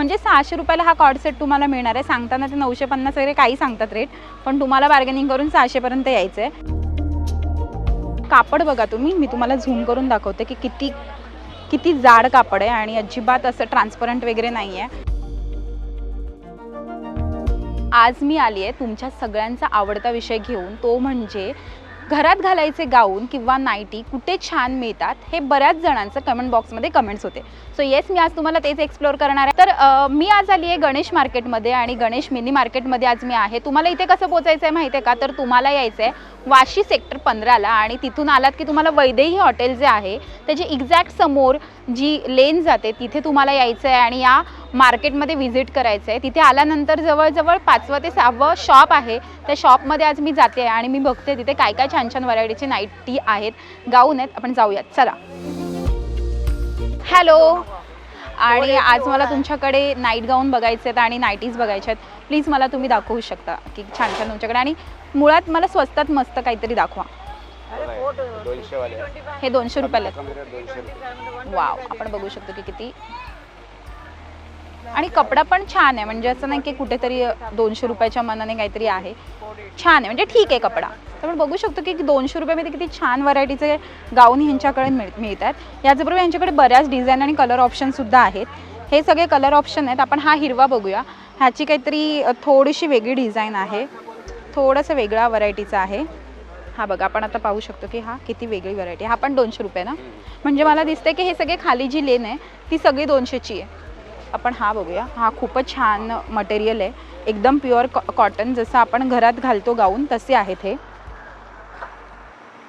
म्हणजे सहाशे रुपयाला हा कॉर्ड सेट तुम्हाला मिळणार आहे. सांगताना ते नऊशे पन्नास वगैरे काही सांगतात रेट पण तुम्हाला बार्गेनिंग करून सहाशेपर्यंत यायचं आहे कापड बघा तुम्ही मी तुम्हाला झूम करून दाखवते की किती किती जाड कापड आहे आणि अजिबात असं ट्रान्सपरंट वगैरे नाही आहे आज मी आली आहे तुमच्या सगळ्यांचा आवडता विषय घेऊन. तो म्हणजे घरात घालायचे गाऊन किंवा नाईटी कुठे छान मिळतात हे बऱ्याच जणांचं कमेंट बॉक्समध्ये कमेंट्स होते. सो येस मी आज तुम्हाला तेच एक्सप्लोअर करणार आहे. तर मी आज आली आहे गणेश मार्केटमध्ये आणि गणेश मिनी मार्केटमध्ये आज मी आहे. तुम्हाला इथे कसं पोचायचं आहे माहिती आहे का? तर तुम्हाला यायचं आहे वाशी सेक्टर पंधराला आणि तिथून आलात की तुम्हाला वैदेही हॉटेल जे आहे त्याची एक्झॅक्ट समोर जी लेन जाते तिथे तुम्हाला यायचं आहे आणि या मार्केटमध्ये व्हिजिट करायचं आहे तिथे आल्यानंतर जवळजवळ पाचवं ते सहावं शॉप आहे. त्या शॉपमध्ये आज मी जाते आणि मी बघते तिथे काय काय छान छान व्हरायटीचे नाईटी आहेत. गाऊन आहेत. आपण जाऊयात. चला. हॅलो. आणि आज मला तुमच्याकडे नाईट गाऊन बघायचे आहेत आणि नाईटीज बघायचे आहेत. प्लीज मला तुम्ही दाखवू शकता की छान छान तुमच्याकडे. आणि मुळात मला स्वस्तात मस्त काहीतरी दाखवा. हे दोनशे रुपयाला वाव. आपण बघू शकतो की किती आणि कपडा पण छान आहे. म्हणजे असं नाही की कुठेतरी दोनशे रुपयाच्या मनाने काहीतरी आहे. छान आहे. म्हणजे ठीक आहे कपडा. तर आपण बघू शकतो की दोनशे रुपयामध्ये किती छान व्हरायटीचे गाऊन ह्यांच्याकडे मिळ आहेत याचबरोबर यांच्याकडे बऱ्याच डिझाईन आणि कलर ऑप्शनसुद्धा आहेत. हे सगळे कलर ऑप्शन आहेत. आपण हा हिरवा बघूया. ह्याची काहीतरी थोडीशी वेगळी डिझाईन आहे. थोडंसं वेगळा व्हरायटीचा आहे. हा बघा आपण आता पाहू शकतो की हा किती वेगळी व्हरायटी हा पण दोनशे रुपये ना? म्हणजे मला दिसतंय की हे सगळे खाली जी लेन आहे ती सगळी दोनशेची आहे. आपण हा बघूया. हा खूपच छान मटेरियल आहे. एकदम प्युअर कॉटन जसं आपण घरात घालतो गाऊन तसे आहेत हे.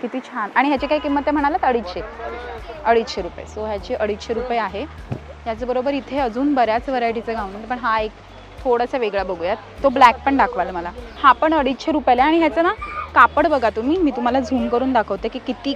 किती छान. आणि ह्याची काय किंमत आहे म्हणालात? अडीचशे. अडीचशे रुपये. सो ह्याची अडीचशे रुपये आहे. याचबरोबर इथे अजून बऱ्याच व्हरायटीचं गाऊन पण हा एक थोडासा वेगळा बघूयात. तो ब्लॅक पण दाखवाल मला. हा पण अडीचशे रुपयाला आहे. आणि ह्याचं ना कापड बघा तुम्ही. मी तुम्हाला झूम करून दाखवते की किती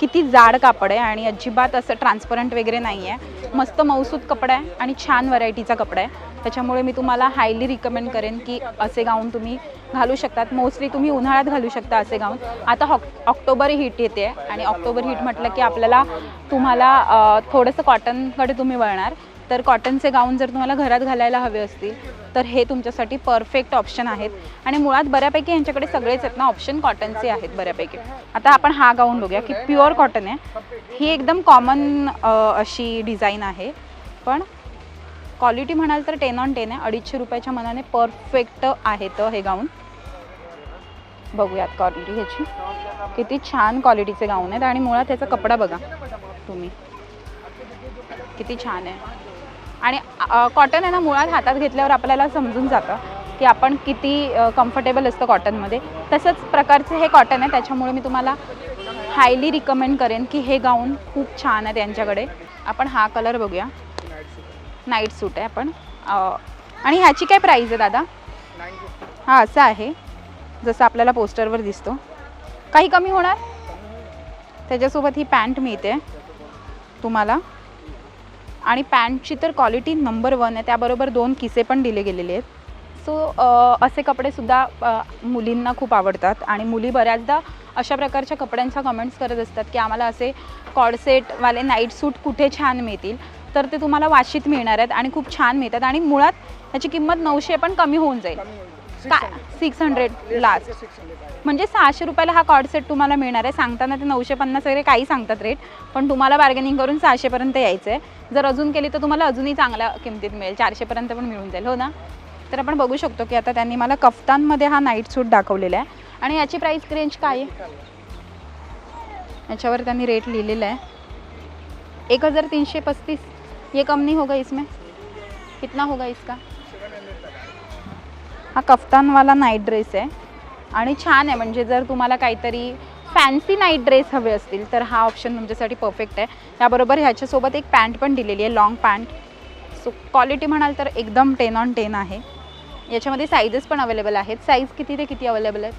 किती जाड कापड आहे आणि अजिबात असं ट्रान्सपरंट वगैरे नाही आहे मस्त मौसूद कपडा आहे आणि छान व्हरायटीचा कपडा आहे. त्याच्यामुळे मी तुम्हाला हायली रिकमेंड करेन की असे गाऊन तुम्ही घालू शकतात. मोस्टली तुम्ही उन्हाळ्यात घालू शकता असे गाऊन आता हॉक ऑक्टोबर हीट येते आणि ऑक्टोबर हीट म्हटलं की आपल्याला तुम्हाला थोडंसं कॉटनकडे तुम्ही वळणार. तर कॉटनचे गाऊन जर तुम्हाला घरात घालायला हवे असतील तर हे तुमच्यासाठी परफेक्ट ऑप्शन आहेत. आणि मुळात बऱ्यापैकी यांच्याकडे सगळेच आहेत ना ऑप्शन कॉटनचे आहेत बऱ्यापैकी. आता आपण हा गाऊन बघूया की प्युअर कॉटन आहे. ही एकदम कॉमन अशी डिझाईन आहे. पण क्वालिटी म्हणाल तर टेन ऑन टेन आहे. अडीचशे रुपयाच्या मनाने परफेक्ट आहेत हे गाऊन बघूयात क्वालिटी ह्याची. किती छान क्वालिटीचे गाऊन आहेत. आणि मुळात ह्याचा कपडा बघा तुम्ही. किती छान आहे. आणि कॉटन आहे ना मुळात हातात घेतल्यावर आपल्याला समजून जातं की आपण किती कम्फर्टेबल असतं कॉटनमध्ये तसंच प्रकारचं हे कॉटन आहे त्याच्यामुळे मी तुम्हाला हायली रिकमेंड करेन की हे गाऊन खूप छान आहे त्यांच्याकडे आपण हा कलर बघूया. नाईट सूट आहे आपण. आणि ह्याची काय प्राईज आहे दादा? हा असं आहे. जसं आपल्याला पोस्टरवर दिसतो. काही कमी होणार? त्याच्यासोबत ही पॅन्ट मिळते तुम्हाला. आणि पॅन्टची तर क्वालिटी नंबर वन आहे त्याबरोबर दोन किसे पण दिले गेलेले आहेत. सो असे कपडेसुद्धा मुलींना खूप आवडतात आणि मुली बऱ्याचदा अशा प्रकारच्या कपड्यांच्या कमेंट्स करत असतात की आम्हाला असे कॉडसेटवाले नाईट सूट कुठे छान मिळतील? तर ते तुम्हाला वाशीत मिळणार आहेत आणि खूप छान मिळतात आणि मुळात त्याची किंमत नऊशे पण कमी होऊन जाईल. काय सिक्स हंड्रेड लास्ट म्हणजे सहाशे रुपयाला हा कॉर्ड सेट तुम्हाला मिळणार आहे. सांगताना ते नऊशे पन्नास वगैरे काही सांगतात रेट पण तुम्हाला बार्गेनिंग करून सहाशेपर्यंत यायचं आहे जर अजून केली तर तुम्हाला अजूनही चांगल्या किमतीत मिळेल. चारशेपर्यंत पण मिळून जाईल. हो ना? तर आपण बघू शकतो की आता त्यांनी मला कफ्तानमध्ये हा नाईट सूट दाखवलेला आहे. आणि याची प्राईस रेंज काय आहे? याच्यावर त्यांनी रेट लिहिलेला आहे. एक हज़ार तीन सौ पस्तीस. ये कम नहीं होगा इसमें. कितना होगा इसका? हा कफ्तानवाला नाईट ड्रेस आहे. आणि छान आहे म्हणजे जर तुम्हाला काहीतरी फॅन्सी नाईट ड्रेस हवे असतील तर हा ऑप्शन तुमच्यासाठी परफेक्ट आहे. त्याबरोबर ह्याच्यासोबत एक पॅन्ट पण दिलेली आहे लॉंग पॅन्ट सो क्वालिटी म्हणाल तर एकदम टेन ऑन टेन आहे. याच्यामध्ये साईजेस पण अवेलेबल आहेत. साईज किती ते किती अवेलेबल आहेत?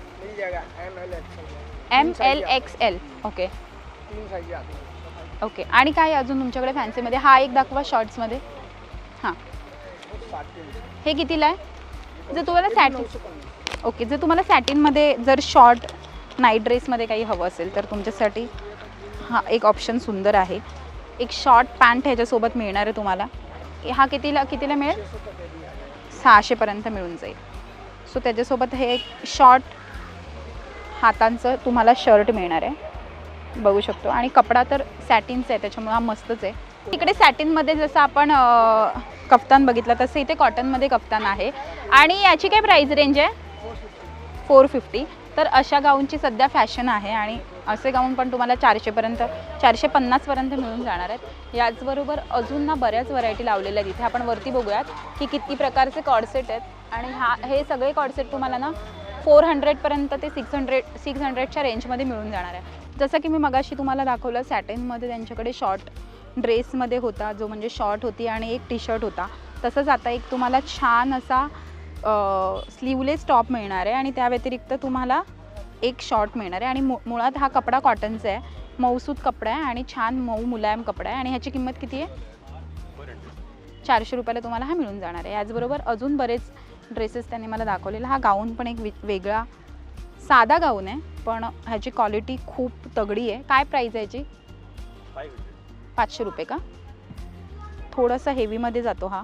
M L X L okay okay आणि काय अजून तुमच्याकडे फॅन्सीमध्ये हा एक दाखवा शॉर्ट्समध्ये हां. हे कितीला आहे? जर तुम्हाला सॅटिन ओके जर तुम्हाला सॅटिनमध्ये जर शॉर्ट नाईट ड्रेसमध्ये काही हवं असेल तर तुमच्यासाठी हा एक ऑप्शन सुंदर आहे. एक शॉर्ट पॅन्ट ह्याच्यासोबत मिळणार आहे तुम्हाला. हा कितीला कितीला मिळेल? सहाशेपर्यंत मिळून जाईल. सो त्याच्यासोबत हे एक शॉर्ट हातांचं तुम्हाला शर्ट मिळणार आहे. बघू शकतो. आणि कपडा तर सॅटिनचा आहे त्याच्यामुळे हा मस्तच आहे. इकडे सॅटिनमध्ये जसं आपण कफ्तान बघितलं तसं इथे कॉटनमध्ये कफ्तान आहे. आणि याची काय प्राईस रेंज आहे? फोर फिफ्टी तर अशा गाऊनची सध्या फॅशन आहे आणि असे गाऊन पण तुम्हाला चारशेपर्यंत चारशे पन्नासपर्यंत मिळून जाणार आहेत. याचबरोबर अजून ना बऱ्याच व्हरायटी लावलेल्या आहेत. इथे आपण वरती बघूयात की किती प्रकारचे कॉडसेट आहेत. आणि हा हे सगळे कॉडसेट तुम्हाला ना फोर हंड्रेडपर्यंत ते सिक्स हंड्रेड सिक्स हंड्रेडच्या रेंजमध्ये मिळून जाणार आहे. जसं की मी मगाशी तुम्हाला दाखवलं सॅटेनमध्ये त्यांच्याकडे शॉर्ट ड्रेसमध्ये होता जो म्हणजे शॉर्ट होती आणि एक टी शर्ट होता. तसंच आता एक तुम्हाला छान असा स्लीवलेस टॉप मिळणार आहे आणि त्या व्यतिरिक्त तुम्हाला एक शॉर्ट मिळणार आहे. आणि मु मुळात हा कपडा कॉटनचा आहे. मऊसूत कपडा आहे आणि छान मऊ मुलायम कपडा आहे. आणि ह्याची किंमत किती आहे? चारशे रुपयाला तुम्हाला हा मिळून जाणार आहे. याचबरोबर अजून बरेच ड्रेसेस त्यांनी मला दाखवलेला. हा गाऊन पण एक वेगळा साधा गाऊन आहे. पण ह्याची क्वालिटी खूप तगडी आहे. काय प्राईज आहे याची? पाचशे रुपये का? थोडंसं हेवीमध्ये जातो हा.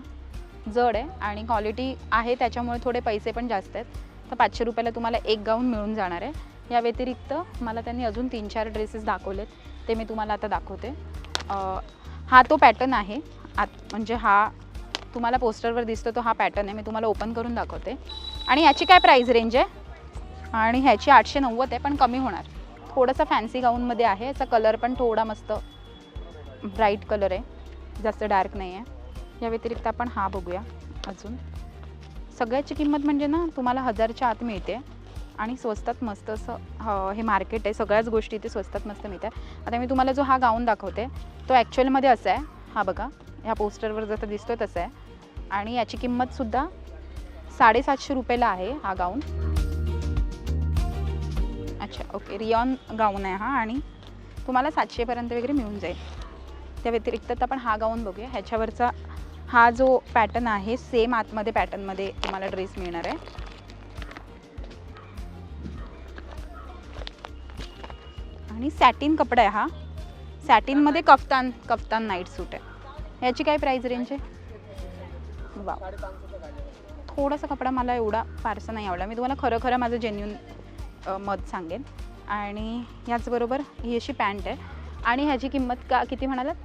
जड आहे आणि क्वालिटी आहे त्याच्यामुळे थोडे पैसे पण जास्त आहेत. तर पाचशे रुपयाला तुम्हाला एक गाऊन मिळून जाणार आहे. या व्यतिरिक्त मला त्यांनी अजून तीन चार ड्रेसेस दाखवलेत. ते मी तुम्हाला आता दाखवते. हा तो पॅटर्न आहे. आत म्हणजे हा तुम्हाला पोस्टरवर दिसतो तो हा पॅटर्न आहे. मी तुम्हाला ओपन करून दाखवते. आणि याची काय प्राईज रेंज आहे? आणि ह्याची आठशे नव्वद आहे पण कमी होणार. थोडंसं फॅन्सी गाऊनमध्ये आहे. याचा कलर पण थोडा मस्त ब्राईट कलर आहे जास्त डार्क नाही आहे या व्यतिरिक्त आपण हा बघूया अजून. सगळ्याची किंमत म्हणजे ना तुम्हाला हजारच्या आत मिळते आणि स्वस्तात मस्त असं हे मार्केट आहे सगळ्याच गोष्टी इथे स्वस्तात मस्त मिळतात. आता मी तुम्हाला जो हा गाऊन दाखवते तो ॲक्च्युअलमध्ये असा आहे. हा बघा ह्या पोस्टरवर जसं दिसतोय तसं आहे. आणि याची किंमतसुद्धा साडेसातशे रुपयाला आहे हा गाऊन. अच्छा ओके रियॉन गाऊन आहे हा आणि तुम्हाला सातशेपर्यंत वगैरे मिळून जाईल. त्या व्यतिरिक्त तर आपण हा गाऊन बघूया. ह्याच्यावरचा हा जो पॅटर्न आहे सेम आतमध्ये पॅटर्नमध्ये तुम्हाला ड्रेस मिळणार आहे. आणि सॅटिन कपडा आहे हा. सॅटिनमध्ये कफ्तान कफ्तान नाईट सूट आहे. याची काय प्राईज रेंज आहे? वा थोडासा कपडा मला एवढा फारसा नाही आवडला. मी तुम्हाला खरं खरं माझं जेन्युन मत सांगेन. आणि याचबरोबर ही अशी पॅन्ट आहे. आणि ह्याची किंमत का किती म्हणालात?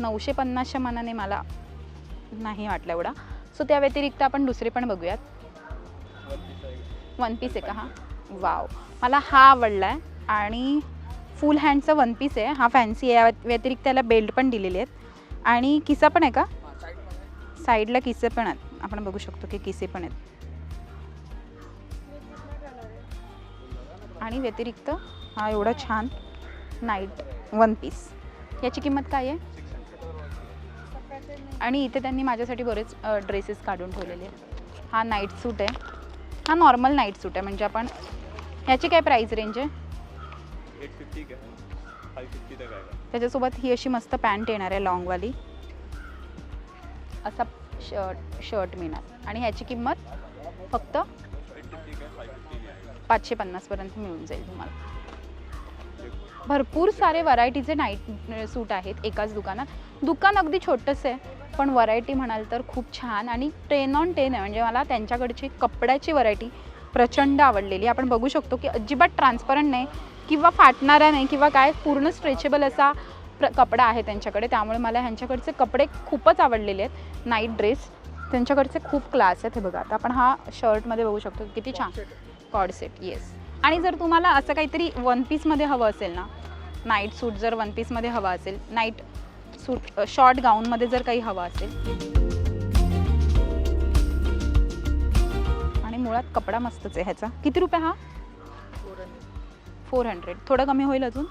नऊशे पन्नासच्या मनाने मला नाही वाटलं एवढा. सो त्या व्यतिरिक्त आपण दुसरे पण बघूयात. वन पीस आहे का हा? वाव मला हा आवडला आहे आणि फुल हँडचं वन पीस आहे. हा फॅन्सी आहे. या व्यतिरिक्त त्याला बेल्ट पण दिलेले आहेत. आणि किसा पण आहे का? साईडला किसे पण आहेत. आपण बघू शकतो की किसे पण आहेत. आणि व्यतिरिक्त हा एवढा छान. Night one piece. याची किंमत काय आहे? आणि इथे त्यांनी माझ्यासाठी बरेच ड्रेसेस काढून ठेवलेले आहेत. हा नाईट सूट आहे. हा नॉर्मल नाईट सूट आहे म्हणजे आपण ह्याची काय प्राईस रेंज आहे? त्याच्यासोबत ही अशी मस्त पॅन्ट येणार आहे लॉंगवाली. असा शर्ट शर्ट मिळणार. आणि ह्याची किंमत फक्त पाचशे पन्नासपर्यंत मिळून जाईल तुम्हाला. भरपूर सारे व्हरायटीचे नाईट सूट आहेत एकाच दुकानात. दुकान अगदी छोटंसं आहे पण व्हरायटी म्हणाल तर खूप छान आणि टेन ऑन टेन आहे. म्हणजे मला त्यांच्याकडची कपड्याची व्हरायटी प्रचंड आवडलेली. आपण बघू शकतो की अजिबात ट्रान्सपरंट नाही किंवा फाटणारा नाही किंवा काय पूर्ण स्ट्रेचेबल असा प्र कपडा आहे त्यांच्याकडे. त्यामुळे मला ह्यांच्याकडचे कपडे खूपच आवडलेले आहेत. नाईट ड्रेस त्यांच्याकडचे खूप क्लास आहेत. हे बघा आता आपण हा शर्टमध्ये बघू शकतो किती छान. कॉड सेट येस आणि जर तुम्हाला असं काहीतरी वन पीसमध्ये हवं असेल ना नाईट सूट जर वन पीसमध्ये हवा असेल नाईट सूट शॉर्ट गाऊनमध्ये जर काही हवं असेल. आणि मुळात कपडा मस्तच आहे ह्याचा. किती रुपये हा? फोर हंड्रेड थोडं कमी होईल अजून?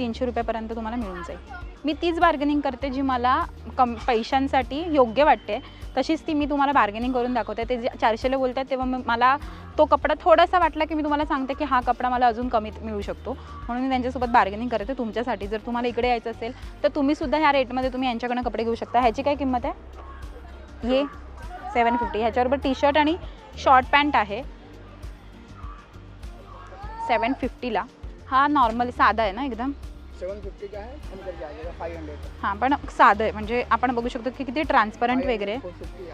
तीनशे रुपयापर्यंत तुम्हाला मिळून जाईल. मी तीच बार्गेनिंग करते जी मला कम पैशांसाठी योग्य वाटते. तशीच ती मी तुम्हाला बार्गेनिंग करून दाखवते. ते जे चारशेला बोलतात तेव्हा मग मला तो कपडा थोडासा वाटला की मी तुम्हाला सांगते की हा कपडा मला अजून कमीत मिळू शकतो. म्हणून मी त्यांच्यासोबत बार्गेनिंग करते तुमच्यासाठी. जर तुम्हाला इकडे यायचं असेल तर तुम्हीसुद्धा ह्या रेटमध्ये तुम्ही यांच्याकडनं कपडे घेऊ शकता. ह्याची काय किंमत आहे? ये. सेवन फिफ्टी ह्याच्याबरोबर टी शर्ट आणि शॉर्ट पॅन्ट आहे. सेवन फिफ्टीला हा नॉर्मल साधा आहे ना एकदम? सेवन फिफ्टी का है हंड्रेड हां पण साधं आहे. म्हणजे आपण बघू शकतो की किती ट्रान्सपरंट वगैरे. आहे. फोर फिफ्टी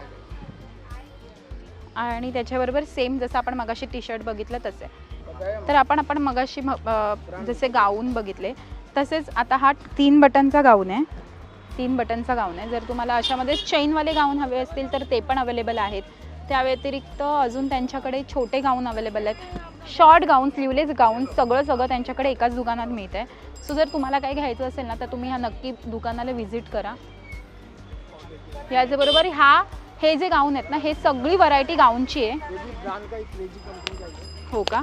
आणि त्याच्याबरोबर सेम जसं आपण मगाशी टी शर्ट बघितलं तसे बताया तर आपण आपण मगाशी म- अ, जसे गाऊन बघितले तसेच आता हा तीन बटनचा गाऊन आहे. तीन बटनचा गाऊन आहे. जर तुम्हाला अशामध्ये चेनवाले गाऊन हवे असतील तर ते पण अवेलेबल आहेत. त्या व्यतिरिक्त अजून त्यांच्याकडे छोटे गाऊन अवेलेबल आहेत. शॉर्ट गाऊन स्लीवलेस गाऊन सगळं सगळं त्यांच्याकडे एकाच दुकानात मिळतं आहे सो जर तुम्हाला काही घ्यायचं असेल ना तर तुम्ही ह्या नक्की दुकानाला व्हिजिट करा. याचबरोबर हा हे जे गाऊन आहेत ना हे सगळी व्हरायटी गाऊनची आहे. हो का?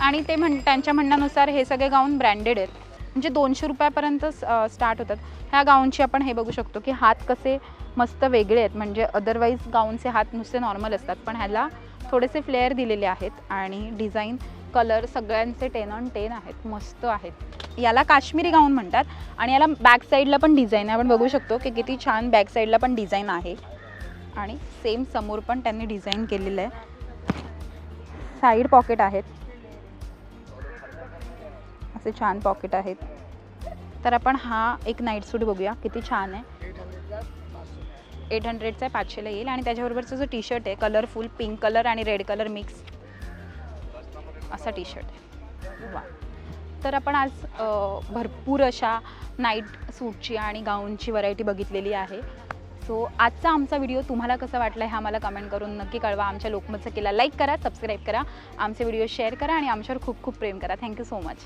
आणि ते म्हण त्यांच्या म्हणण्यानुसार हे सगळे गाऊन ब्रँडेड आहेत. म्हणजे दोनशे रुपयापर्यंत स्टार्ट होतात. ह्या गाऊनची आपण हे बघू शकतो की हात कसे मस्त वेगळे आहेत. म्हणजे अदरवाईज गाऊनचे हात नुसते नॉर्मल असतात. पण ह्याला थोडेसे फ्लेअर दिलेले आहेत आणि डिझाईन कलर सगळ्यांचे टेन ऑन टेन आहेत. मस्त आहेत. याला काश्मीरी गाऊन म्हणतात. आणि याला बॅक साईडला पण डिझाईन आहे. आपण बघू शकतो की किती छान बॅक साईडला पण डिझाईन आहे. आणि सेम समोर पण त्यांनी डिझाईन केलेलं आहे. साईड पॉकेट आहेत. असे छान पॉकेट आहेत. तर आपण हा एक नाईट सूट बघूया. किती छान आहे. एट हंड्रेडचा आहे पाचशेला येईल. आणि त्याच्याबरोबरचा जो टी शर्ट आहे कलरफुल पिंक कलर आणि रेड कलर मिक्स असा टी शर्ट आहे. वा. तर आपण आज भरपूर अशा नाईट सूटची आणि गाऊनची व्हरायटी बघितलेली आहे. सो आजचा आमचा व्हिडिओ तुम्हाला कसा वाटला हे आम्हाला कमेंट करून नक्की कळवा. आमच्या लोकमतचा किल्ला लाईक करा सबस्क्राईब करा. आमचे व्हिडिओ शेअर करा आणि आमच्यावर खूप खूप प्रेम करा. Thank you so much